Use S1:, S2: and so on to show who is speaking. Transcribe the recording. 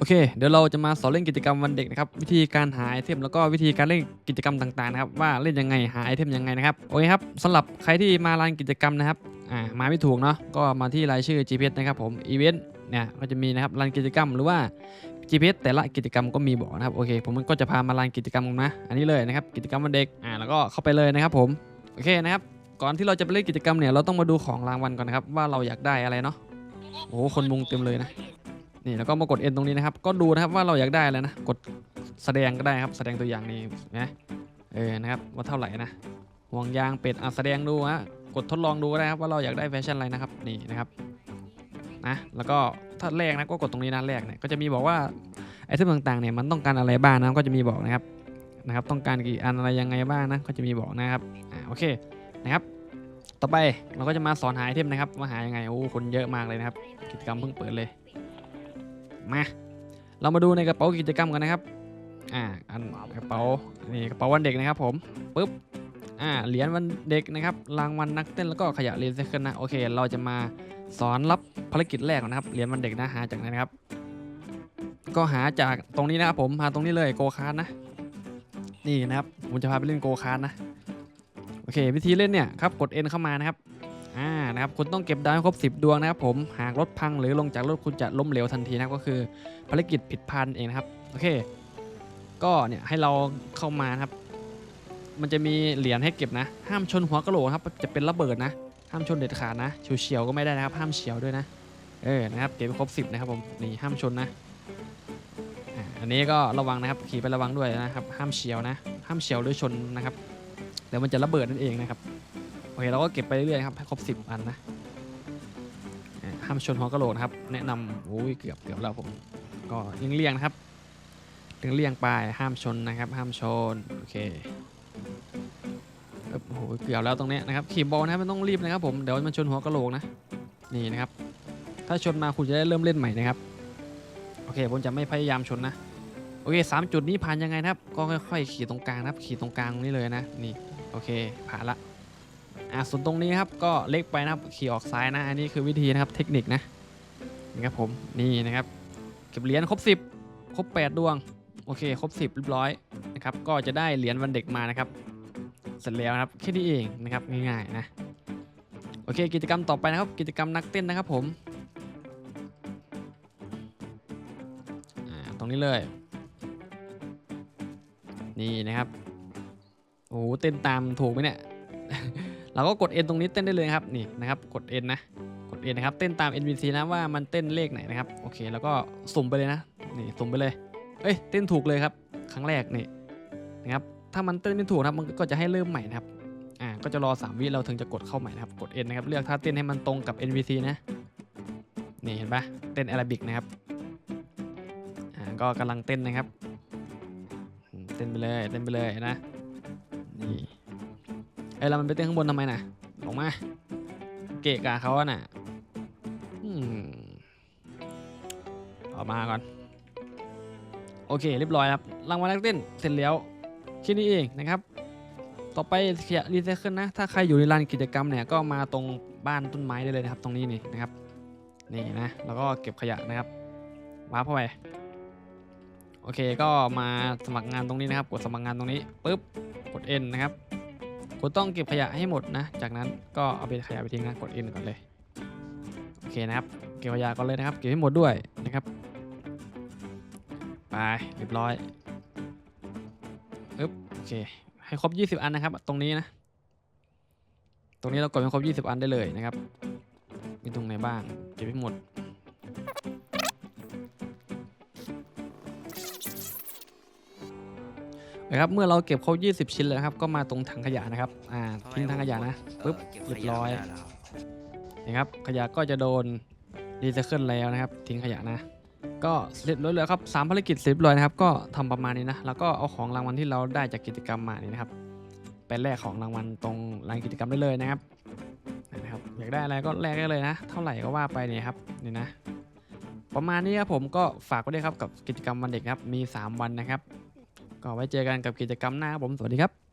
S1: โอเค เดี๋ยวเราจะมาสอนเล่นกิจกรรมวันเด็กนะครับ วิธีการหาไอเทมแล้วก็วิธีการเล่นกิจกรรมต่างๆนะครับว่าเล่นยังไงหาไอเทมยังไงนะครับโอเคครับสำหรับใครที่มาลานกิจกรรมนะครับอ่ามาไม่ถูกเนาะก็มาที่รายชื่อ GPS นะครับผมอีเวนต์เนี่ยก็จะมีนะครับลานกิจกรรมหรือว่า GPS แต่ละกิจกรรมก็มีบอกนะครับโอเค ผมก็จะพามาลานกิจกรรมนนะอันนี้เลยนะครับกิจกรรมวันเด็กอ่าแล้วก็เข้าไปเลยนะครับผมโอเคนะครับก่อนที่เราจะไปเล่นกิจกรรมเนี่ยเราต้องมาดูของรางวัลก่อนนะครับว่าเราอยากได้อะไรเนาะโอ้โหคนมุงเต็มเลยนะ นี่แล้วก็มากด N ตรงนี้นะครับ ก็ดูนะครับว่าเราอยากได้อะไรนะ กดแสดงก็ได้ครับ แสดงตัวอย่างนี่นะเออนะครับว่าเท่าไหร่นะห่วงยางเป็ดอะแสดงดูฮะกดทดลองดูก็ได้ครับว่าเราอยากได้แฟชั่นอะไรนะครับนี่นะครับนะแล้วก็ถ้าแรกนะก็กดตรงนี้นะแรกเนี่ยก็จะมีบอกว่าไอเทมต่างๆเนี่ยมันต้องการอะไรบ้างนะก็จะมีบอกนะครับนะครับ ต้องการกี่อันอะไรยังไงบ้างนะก็จะมีบอกนะครับอ่าโอเคนะครับ ต่อไปเราก็จะมาสอนหาไอเทมนะครับว่าหายังไงโอ้คนเยอะมากเลยนะครับกิจกรรมเพิ่งเปิดเลย มาเรามาดูในกระเป๋ากิจกรรมกันนะครับอ่าอันกระเป๋านี่กระเป๋าวันเด็กนะครับผมปึ๊บอ่าเหรียญวันเด็กนะครับรางวัลนักเต้นแล้วก็ขยะรีไซเคิลนะโอเค เราจะมาสอนรับภารกิจแรกก่อนนะครับเหรียญวันเด็กนะหาจากไหนนะครับ ก็หาจากตรงนี้นะครับผมหาตรงนี้เลยโกคาร์ดนะ นี่นะครับผมจะพาไปเล่นโกคาร์ดนะโอเค วิธีเล่นเนี่ยครับกด N เข้ามานะครับ อ่านะครับคุณต้องเก็บดาวให้ครบ 10 ดวงนะครับผมหากรถพังหรือลงจากรถคุณจะล้มเหลวทันทีนะครับก็คือภารกิจผิดพลาดเองนะครับโอเค ก็เนี่ยให้เราเข้ามานะครับ มันจะมีเหรียญให้เก็บนะ ห้ามชนหัวกระโหลกครับจะเป็นระเบิดนะ ห้ามชนเด็ดขาดนะเฉียวๆก็ไม่ได้นะครับ ห้ามเฉียวด้วยนะเออนะครับเก็บครบ 10 นะครับผมนี่ห้ามชนนะอันนี้ก็ระวังนะครับขี่ไประวังด้วยนะครับ ห้ามเฉียวนะ ห้ามเฉียวหรือชนนะครับเดี๋ยวมันจะระเบิดนั่นเองนะครับ เคเราก็เก็บไปเรื่อยๆครับให้ครบ 10 อันนะอ่าห้ามชนหัวกะโหลกนะครับ แนะนำโอ้ยเกือบเกือบแล้วผม ก็เลี่ยงๆนะครับถึงเลี่ยงไปห้ามชนนะครับ ห้ามชนโอเคเอ้ยโอ้โหเกือบแล้วตรงเนี้ยนะครับขี่บอลนะครับมันต้องรีบนะครับผมเดี๋ยวมันชนหัวกะโหลกนะนี่นะครับ ถ้าชนมาคุณจะได้เริ่มเล่นใหม่นะครับโอเคผมจะไม่พยายามชนนะโอเคสามจุดนี้ผ่านยังไงนะครับ ก็ค่อยๆ ขี่ตรงกลางนะครับ ขี่ตรงกลางตรงนี้เลยนะ นี่ โอเค ผ่านละ อะส่วนตรงนี้ครับก็เล็กไปนะครับขี่ออกซ้ายนะ อันนี้คือวิธีนะครับเทคนิคนะนี่ครับผมนี่นะครับเก็บเหรียญครบ 10 ครบ 8 ดวง โอเค ครบ 10เรียบร้อยนะครับก็จะได้เหรียญวันเด็กมานะครับ เสร็จแล้วครับแค่นี้เองนะครับง่ายๆนะโอเค กิจกรรมต่อไปนะครับ กิจกรรมนักเต้นนะครับผมอ่าตรงนี้เลย นี่นะครับโอ้โหเต้นตามถูกไหมเนี่ย เราก็กด N ตรงนี้เต้นได้เลยครับนี่นะครับกด N นะกด N นะครับเต้นตาม NPC นะว่ามันเต้นเลขไหนนะครับโอเคแล้วก็สุ่มไปเลยนะนี่สุ่มไปเลยเอ้ยเต้นถูกเลยครับ ครั้งแรกนี่นะครับถ้ามันเต้นไม่ถูกนะครับมันก็จะให้เริ่มใหม่นะครับอ่าก็จะรอ 3 วิเราถึงจะกดเข้าใหม่นะครับกด N นะครับเลือกท่าเต้นให้มันตรงกับ NPC นะนี่เห็นปะเต้นแอรบิกนะครับอ่าก็กำลังเต้นนะครับเต้นไปเลยเต้นไปเลยนะนี่ เอ้เรามันไปเต้นข้างบนทำไมน่ะลงมา เกะกะเขาอะน่ะอออกมาก่อน โอเค เรียบร้อยครับรางวัลนักเต้นเสร็จแล้วแค่นี้เองนะครับ ต่อไปเขียรีไซเคิลนะ ถ้าใครอยู่ในลานกิจกรรมเนี่ยก็มาตรงบ้านต้นไม้ได้เลยนะครับ ตรงนี้นี่นะครับ นี่นะ แล้วก็เก็บขยะนะครับวาร์ปเข้าไปโอเค ก็มาสมัครงานตรงนี้นะครับ กดสมัครงานตรงนี้ปุ๊บ กด N นะครับ คุณต้องเก็บขยะให้หมดนะ จากนั้นก็เอาไปขยะไปทิ้งนะกด N ก่อนเลย โอเคนะครับ เก็บขยะก่อนเลยนะครับ เก็บให้หมดด้วยนะครับ ไปเรียบร้อยอึ๊บโอเค ให้ครบ 20 อันนะครับ ตรงนี้นะ ตรงนี้เรากดให้ครบ 20 อันได้เลยนะครับ มีตรงไหนบ้าง เก็บให้หมด นะครับเมื่อเราเก็บครบ20 ชิ้นแล้วนะครับ ก็มาตรงถังขยะนะครับอ่าทิ้งถังขยะนะปึ๊บเรียบร้อยนะครับขยะก็จะโดนรีไซเคิลแล้วนะครับ ทิ้งขยะนะ ก็เสร็จแล้วเลยครับสามภารกิจเสร็จเรียบร้อยนะครับ ก็ทำประมาณนี้นะแล้วก็เอาของรางวัลที่เราได้จากกิจกรรมมานี่นะครับไปแลกของรางวัลตรงลานกิจกรรมได้เลยนะครับนะครับอยากได้อะไรก็แลกได้เลยนะ เท่าไหร่ก็ว่าไปเนี่ยครับนี่นะประมาณนี้ครับผมก็ฝากไว้ด้วยครับกับกิจกรรมวันเด็กครับมี 3 วันนะครับ ก็ไว้เจอกันกับกิจกรรมหน้าครับผมสวัสดีครับ